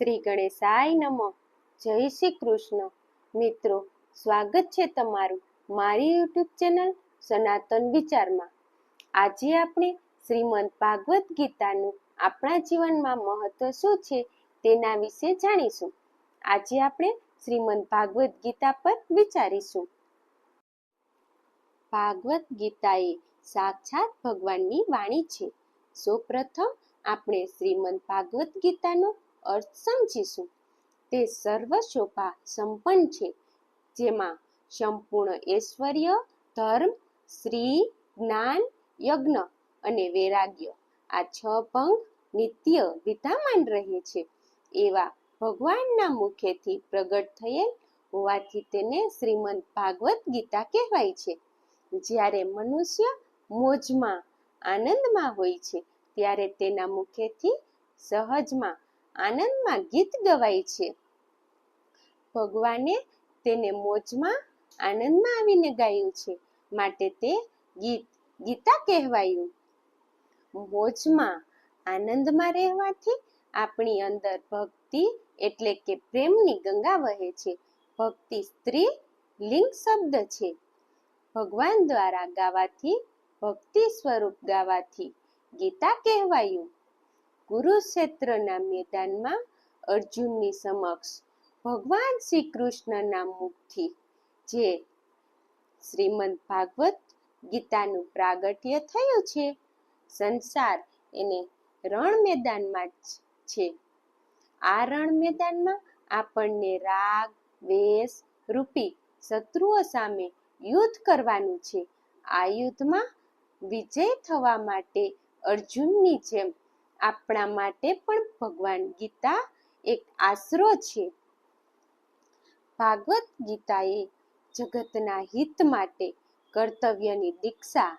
શ્રી ગણેશાય નમઃ. જય શ્રી કૃષ્ણ. મિત્રો, સ્વાગત છે તમારું મારી યુટ્યુબ ચેનલ સનાતન વિચારમાં. આજે આપણે શ્રીમદ ભાગવત ગીતાનું આપણા જીવનમાં મહત્વ શું છે તેના વિશે જાણીશું. આજે આપણે શ્રીમદ ભાગવત ગીતા પર વિચારીશું. ભાગવત ગીતા એ સાક્ષાત ભગવાનની વાણી છે. સૌપ્રથમ આપણે શ્રીમદ ભાગવત ગીતાનો અર્થ સમજીશું. તે સર્વ શોભા સંપન્ન છે, જેમાં સંપૂર્ણ ઐશ્વર્ય, ધર્મ શ્રી જ્ઞાન, યજ્ઞ અને વૈરાગ્ય. આ છ ભંગ નિત્ય વિદ્યમાન રહે છે. એવા ભગવાનના મુખેથી પ્રગટ થયેલ હોવાથી તેને શ્રીમદ ભાગવત ગીતા કહેવાય છે. જ્યારે મનુષ્ય મોજમાં, આનંદમાં હોય છે, ત્યારે તેના મુખેથી સહજમાં આનંદમાં ગીત ગવાય છે. ભગવાને તેને મોજમાં આનંદમાં આવીને ગાયું છે. માટે તે ગીત, ગીતા કહેવાયું. મોજમાં આનંદમાં રહેવાથી આપણી અંદર ભક્તિ એટલે કે પ્રેમની ગંગા વહે છે. ભક્તિ સ્ત્રી લિંગ શબ્દ છે. ભગવાન દ્વારા ગાવાથી, ભક્તિ સ્વરૂપ ગાવાથી ગીતા કહેવાયું. કુરુક્ષેત્રના મેદાનમાં અર્જુનની સમક્ષ ભગવાન શ્રી કૃષ્ણના મુખથી જે શ્રીમદ ભાગવત ગીતાનું પ્રાગટ્ય થયું છે, સંસાર એને રણ મેદાનમાં જ છે. આ રણ મેદાનમાં આપણને રાગ, વેશ રૂપી શત્રુઓ સામે યુદ્ધ કરવાનું છે. આ યુદ્ધમાં વિજય થવા માટે અર્જુનની જેમ આપણા માટે પણ ભગવાન ગીતા એક આશરો છે. ભાગવત ગીતાએ જગતના હિત માટે કર્તવ્યની દીક્ષા,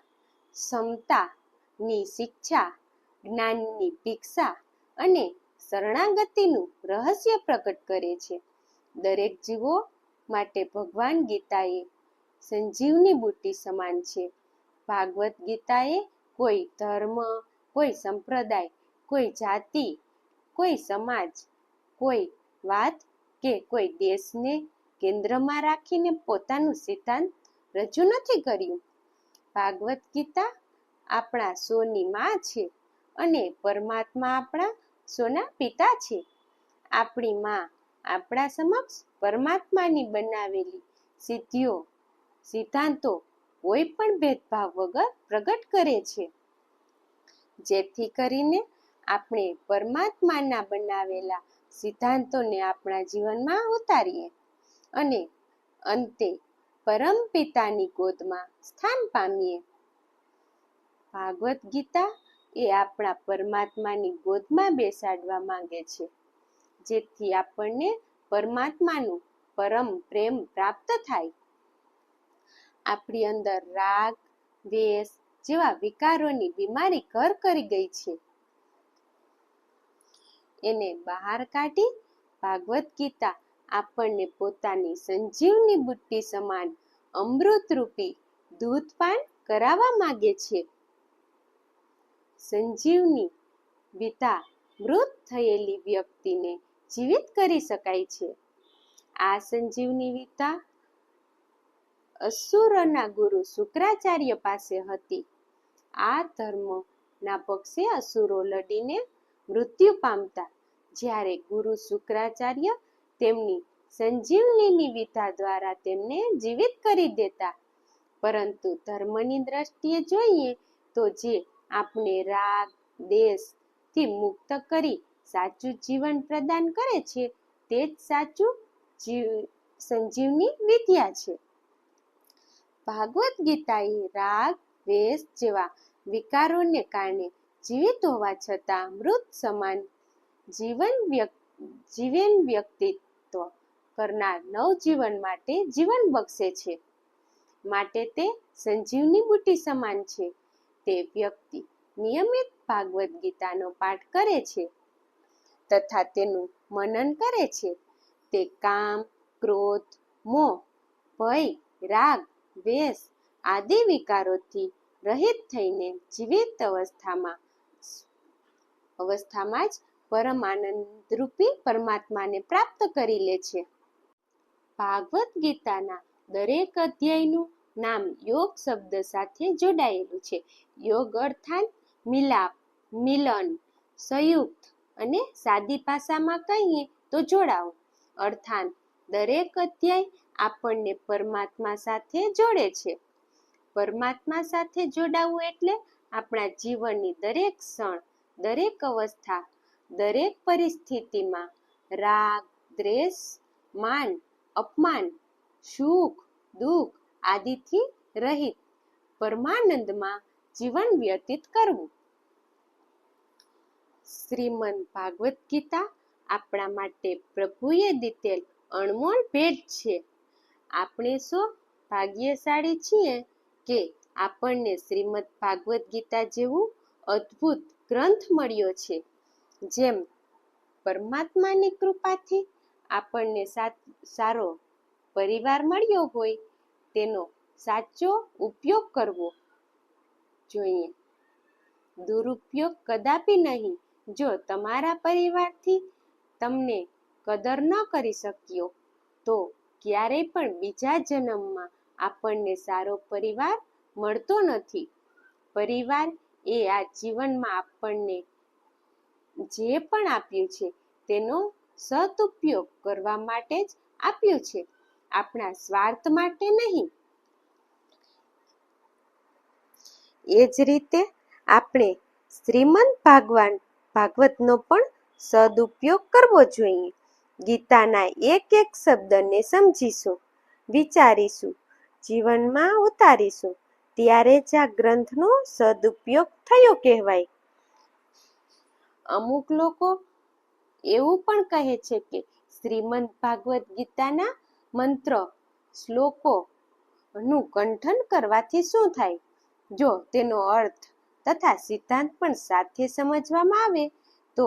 ક્ષમતાની શિક્ષા, જ્ઞાનની ભિક્ષા અને શરણાગતિનું રહસ્ય પ્રકટ કરે છે. દરેક જીવો માટે ભગવાન ગીતાએ સંજીવની બુટ્ટી સમાન છે. ભાગવત ગીતાએ કોઈ ધર્મ, કોઈ સંપ્રદાય કોઈ જાતિ, કોઈ સમાજ, કોઈ વાત કે કોઈ દેશને કેન્દ્રમાં રાખીને પોતાનું સિદ્ધાંત રજૂ નથી કર્યું. ભાગવત ગીતા આપણા સોની માં છે અને પરમાત્મા આપણા સોના પિતા છે. આપણી માં આપણા સમક્ષ પરમાત્માની બનાવેલી સિદ્ધિઓ, સિદ્ધાંતો કોઈ પણ ભેદભાવ વગર પ્રગટ કરે છે. જેથી કરીને આપણે પરમાત્માના બનાવેલા સિદ્ધાંતોને આપણા જીવનમાં ઉતારીએ અને અંતે પરમ પિતાની ગોદમાં સ્થાન પામીએ. ભાગવત ગીતા એ આપણા પરમાત્માની ગોદમાં બેસાડવા માંગે છે, જેથી આપણને પરમાત્માનું પરમ પ્રેમ પ્રાપ્ત થાય. આપણી અંદર રાગ, દ્વેષ જેવા વિકારોની બીમારી ઘર કરી ગઈ છે. એને બહાર કાઢી ભાગવત ગીતા આપણને પોતાની સંજીવની બુટ્ટી સમાન અમૃતરૂપી દૂધપાન કરાવવા માંગે છે. સંજીવની વિતા મૃત થયેલી વ્યક્તિને જીવિત કરી શકાય છે. આ સંજીવની વિતા અસુરોના ગુરુ શુક્રાચાર્ય પાસે હતી. આ ધર્મના પક્ષે અસુરો લડીને મૃત્યુ પામતા. જ્યારે ગુરુ શુક્રાચાર્ય તેમની સંજીવનીની વિધા દ્વારા તેમને જીવિત કરી દેતા. પરંતુ ધર્મની દ્રષ્ટિએ જોઈએ તો જે આપણે રાગ, દેશથી મુક્ત કરી સાચું જીવન પ્રદાન કરે છે, તે જ સાચું જીવ, સંજીવની વિદ્યા છે. ભાગવત ગીતા એ રાગ દ્વેષ જેવા વિકારોને કારણે જીવિત હોવા છતાં મૃત સમાન જીવન જીવન વ્યક્તિત્વ કરનાર નવજીવન માટે જીવન બક્ષે છે. માટે તે સંજીવની બુટી સમાન છે. તે વ્યક્તિ નિયમિત ભાગવત ગીતાનો પાઠ કરે છે તથા તેનું મનન કરે છે. તે કામ, ક્રોધ, મોહ, ભય, રાગ દ્વેષ આદિ વિકારોથી રહિત થઈને જીવિત અવસ્થામાં અવસ્થામાં જ પરમ આનંદ રૂપી પરમાત્માને પ્રાપ્ત કરી લે છે. ભાગવત ગીતાના દરેક અધ્યાયનું નામ યોગ શબ્દ સાથે જોડાયેલું છે. યોગ અર્થાત મિલાપ, મિલન, સંયુક્ત અને સાદી ભાષામાં કહીએ તો જોડાવો અર્થાત દરેક અધ્યાય આપણને પરમાત્મા સાથે જોડે છે. પરમાત્મા સાથે જોડાવું એટલે આપણા જીવનની દરેક ક્ષણ દરેક અવસ્થા, દરેક પરિસ્થિતિમાં રાગ, દ્વેષ, માન, અપમાન, સુખ, દુઃખ આદિથી રહિત પરમાનંદમાં જીવન વ્યતીત કરવું. શ્રીમદ ભાગવત ગીતા આપણા માટે પ્રભુએ દીધેલ અણમોલ ભેટ છે. આપણે સૌ ભાગ્યશાળી છીએ કે આપણને શ્રીમદ ભાગવત ગીતા જેવું અદ્ભુત ગ્રંથ મળ્યો છે. જેમ પરમાત્માની કૃપાથી આપણને સારો પરિવાર મળ્યો હોય, તેનો સાચો ઉપયોગ કરવો જોઈએ. દુરુપયોગ કદાપી નહીં, જો તમારા પરિવારથી તમને કદર ન કરી શક્યો, તો ક્યારેય પણ બીજા જન્મમાં આપણને સારો પરિવાર મળતો નથી. પરિવાર એ આ જીવનમાં આપણને જે પણ આપ્યું છે, તેનો સદુપયોગ કરવા માટે જ આપ્યું છે. આપણા સ્વાર્થ માટે નહીં. એ જ રીતે આપણે શ્રીમદ ભાગવાન ભાગવતનો પણ સદુપયોગ કરવો જોઈએ. ગીતાના એક એક શબ્દને સમજીશું, વિચારીશું, જીવનમાં ઉતારીશું. ત્યારે જ આ ગ્રંથનો સદુપયોગ થયો કહેવાય. અમુક લોકો એવું પણ કહે છે કે શ્રીમદ ભાગવત ગીતાના મંત્ર, શ્લોકો નું કંઠન કરવાથી શું થાય? જો તેનો અર્થ તથા સિદ્ધાંત પણ સાથે સમજવામાં આવે, તો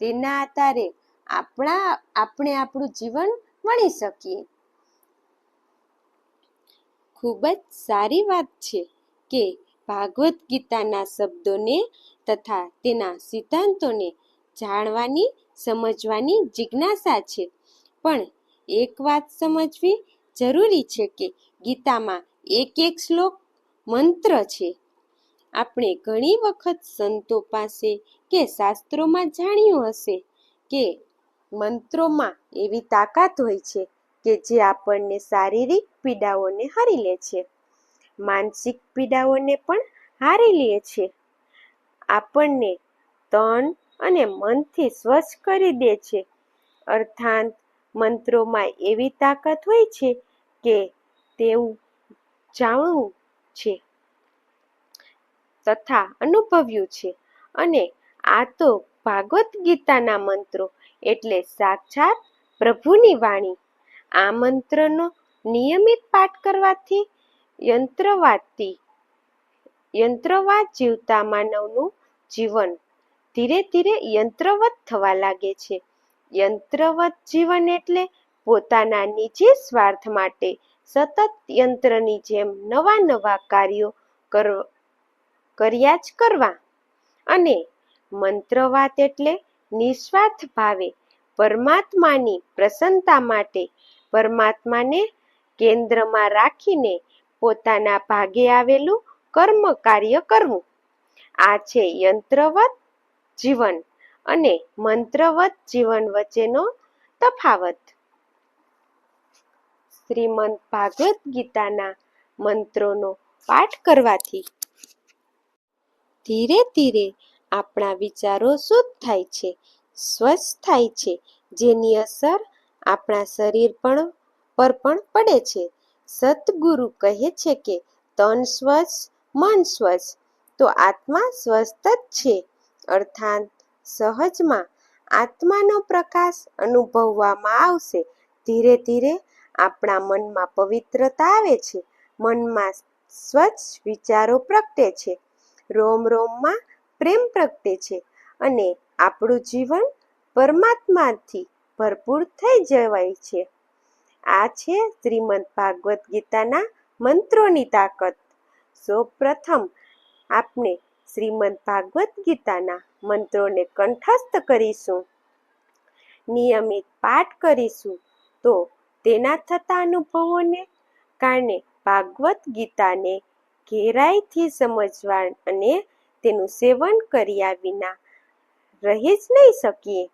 તેના આધારે આપણા, આપણે આપણું જીવન વણી શકીએ. ખૂબ જ સારી વાત છે કે ભાગવત ગીતાના શબ્દોને તથા તેના સિદ્ધાંતોને જાણવાની, સમજવાની જિજ્ઞાસા છે. પણ એક વાત સમજવી જરૂરી છે કે ગીતામાં એક એક શ્લોક મંત્ર છે. આપણે ઘણી વખત સંતો પાસે કે શાસ્ત્રોમાં જાણ્યું હશે કે મંત્રોમાં એવી તાકાત હોય છે કે જે આપણને શારીરિક પીડાઓને હારી લે છે. માનસિક પીડાઓને પણ હારી લે છે. આપણને તન અને મનથી સ્વચ્છ કરી દે છે. અર્થાત મંત્રોમાં એવી તાકાત હોય છે કે તેવું જાણવું છે, તથા અનુભવ્યું છે. અને આ તો ભાગવત ગીતાના મંત્રો એટલે સાક્ષાત પ્રભુની વાણી આ મંત્રનો નિયમિત પાઠ કરવાથી યંત્રવાદથી યંત્રવાદ જીવતા માનવનું જીવન ધીરે ધીરે યંત્રવત થવા લાગે છે. યંત્રવત જીવન એટલે પોતાના નિજી સ્વાર્થ માટે સતત યંત્રની જેમ નવા નવા કાર્યો કર્યા જ કરવા. અને મંત્રવાત એટલે નિસ્વાર્થ ભાવે પરમાત્માની પ્રસન્નતા માટે પરમાત્માને કેન્દ્રમાં રાખીને પોતાના ભાગે આવેલું કર્મ કાર્ય કરવું. આ છે યંત્રવત જીવન અને મંત્રવત જીવન વચ્ચેનો તફાવત. શ્રીમદ ભાગવત ગીતાના મંત્રોનો પાઠ કરવાથી ધીરે ધીરે આપણા વિચારો શુદ્ધ થાય છે સ્વચ્છ થાય છે, જેની અસર આપણા શરીર પણ, પર પણ પડે છે. સતગુરુ કહે છે કે, તન સ્વચ્છ મન સ્વચ્છ તો આત્મા સ્વસ્થ જ છે. અર્થાત, સહજમાં આત્માનો પ્રકાશ અનુભવવામાં આવશે. ધીરે ધીરે આપણા મનમાં પવિત્રતા આવે છે. મનમાં સ્વચ્છ વિચારો પ્રગટે છે. રોમ રોમમાં પ્રેમ પ્રગટે છે. અને આપણું જીવન પરમાત્માથી ભરપૂર થઈ જવાય છે. આ છે શ્રીમદ ભાગવત ગીતાના મંત્રોની તાકાત. સૌ પ્રથમ આપણે શ્રીમદ ભાગવત ગીતાના મંત્રોને કંઠસ્થ કરીશું. નિયમિત પાઠ કરીશું તો તેના થતા અનુભવોને કારણે ભાગવત ગીતાને ઘેરાઈથી સમજવા અને તેનું સેવન કર્યા વિના રહી જ નહીં શકીએ.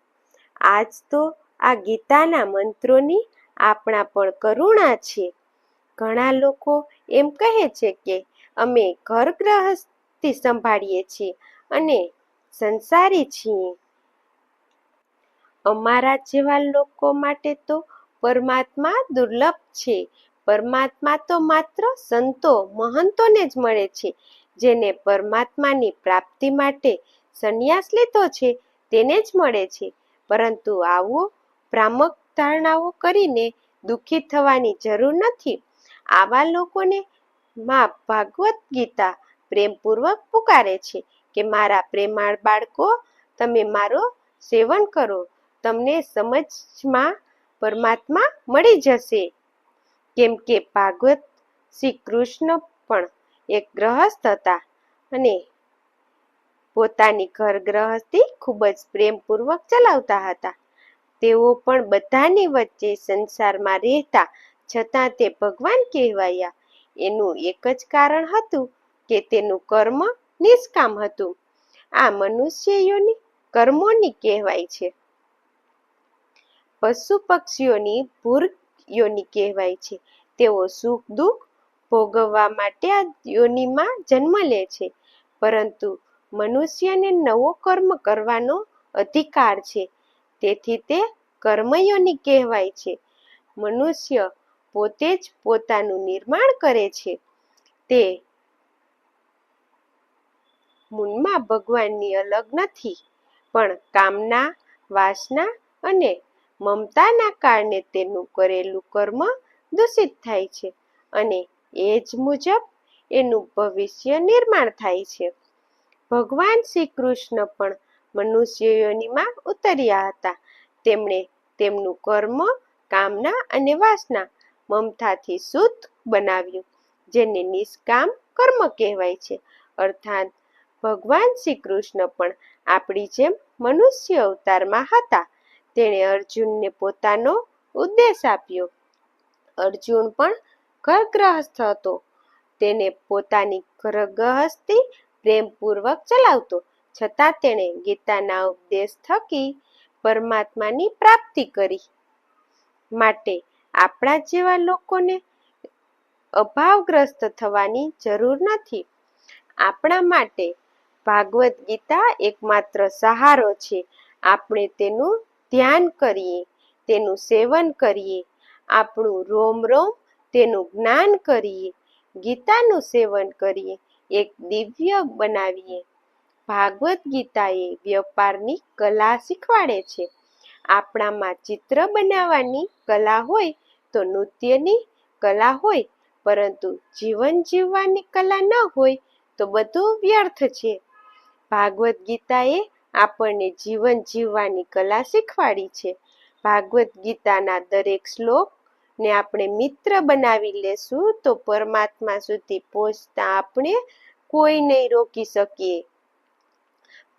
આજ તો આ ગીતાના મંત્રોની આપણા પણ કરુણા છે. ઘણા લોકો એમ કહે છે કે અમે ઘર ગ્રહસ્થી સંભાળીએ છીએ અને સંસારી છીએ. અમારા જેવા લોકો માટે તો પરમાત્મા દુર્લભ છે. પરમાત્મા તો માત્ર સંતો, મહંતોને જ મળે છે. જેને પરમાત્માની પ્રાપ્તિ માટે સંન્યાસ લીધો છે, તેને જ મળે છે. પરંતુ આવો ભ્રામક ધારણાઓ કરીને દુઃખી થવાની જરૂર નથી. આવા લોકોને માં ભાગવત ગીતા પ્રેમપૂર્વક પુકારે છે કે, મારા પ્રેમાળ બાળકો, તમે મારો સેવન કરો. તમને સમજમાં પરમાત્મા મળી જશે. કેમ કે ભાગવત શ્રી કૃષ્ણ પણ એક ગ્રહસ્થ હતા અને પોતાની ઘર ગ્રહસ્થી ખૂબ જ પ્રેમપૂર્વક ચલાવતા હતા. તેઓ પણ બધાની વચ્ચે સંસારમાં રહેતા છતાં તે ભગવાન કહેવાયા. એનું એક જ કારણ હતું કે તેનું કર્મ નિષ્કામ હતું. આ મનુષ્યોની કર્મોની કહેવાય છે. પશુ પક્ષીઓની ભૂર યોની કહેવાય છે. તેઓ સુખ દુઃખ ભોગવવા માટે આ યોનિમાં જન્મ લે છે. પરંતુ મનુષ્યને નવો કર્મ કરવાનો અધિકાર છે. તેથી તે કર્મયોની કહેવાય છે. મનુષ્ય પોતે જ પોતાનું નિર્માણ કરે છે. તે મૂળમાં ભગવાનની અલગ નથી, પણ કામના, વાસના અને મમતાના કારણે તેનું કરેલું કર્મ દૂષિત થાય છે અને એ જ મુજબ એનું ભવિષ્ય નિર્માણ થાય છે. ભગવાન શ્રી કૃષ્ણ પણ મનુષ્ય યોનિમાં ઉતર્યા હતા. તેમણે તેમનું કર્મ, કામના અને વાસના મમતાથી શુદ્ધ બનાવ્યું, જેને નિષ્કામ કર્મ કહેવાય છે. અર્થાત, ભગવાન શ્રી કૃષ્ણ પણ આપણી જેમ મનુષ્ય અવતારમાં હતા. તેણે અર્જુનને પોતાનો ઉદ્દેશ આપ્યો. અર્જુન પણ ઘરગ્રહસ્થ હતો. તેને પોતાની ઘરગ્રહસ્થી પ્રેમપૂર્વક ચલાવતો. છતાં તેણે ગીતાના ઉપદેશ થકી પરમાત્માની પ્રાપ્તિ કરી. માટે આપણા જેવા લોકોને અભાવગ્રસ્ત થવાની જરૂર નથી. આપણા માટે ભાગવત ગીતા એકમાત્ર સહારો છે. આપણે તેનું ધ્યાન કરીએ, તેનું સેવન કરીએ, આપણું રોમ રોમ તેનું જ્ઞાન કરીએ, ગીતાનું સેવન કરીએ, એક દિવ્ય બનાવીએ. ભાગવત ગીતાએ વ્યાપારની કલા શીખવાડે છે. આપણામાં ચિત્ર બનાવવાની કલા હોય તો નૃત્યની કલા હોય, પરંતુ જીવન જીવવાની કલા ન હોય તો બધું વ્યર્થ છે. ભાગવત ગીતાએ આપણને જીવન જીવવાની કલા શીખવાડી છે. ભાગવત ગીતાના દરેક શ્લોક ને આપણે મિત્ર બનાવી લેશું તો પરમાત્મા સુધી પહોંચતા આપણે કોઈ નહીં રોકી શકીએ.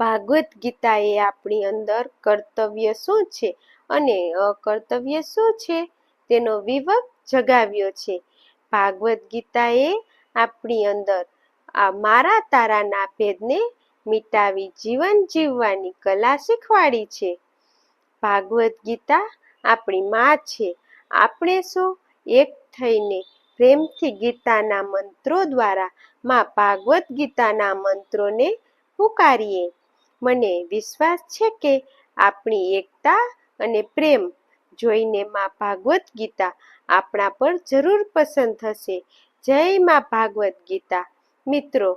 ભાગવત ગીતાએ આપણી અંદર કર્તવ્ય શું છે અને અકર્તવ્ય શું છે તેનો વિવેક જગાવ્યો છે. ભાગવદ્ ગીતાએ આપણી અંદર આ મારા તારાના ભેદને મિટાવી જીવન જીવવાની કલા શીખવાડી છે. ભાગવદ્ ગીતા આપણી માં છે. આપણે શું એક થઈને પ્રેમથી ગીતાના મંત્રો દ્વારા માં ભાગવદ્ ગીતાના મંત્રોને પુકારીએ? મને વિશ્વાસ છે કે આપણી એકતા અને પ્રેમ જોઈને માં ભાગવત ગીતા આપણા પર જરૂર પસંદ થશે. જય માં ભાગવત ગીતા. મિત્રો,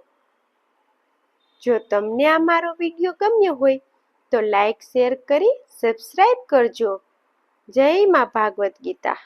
જો તમને આ મારો વીડિયો ગમ્યો હોય, તો લાઈક, શેર કરી સબસ્ક્રાઈબ કરજો. જય માં ભાગવત ગીતા.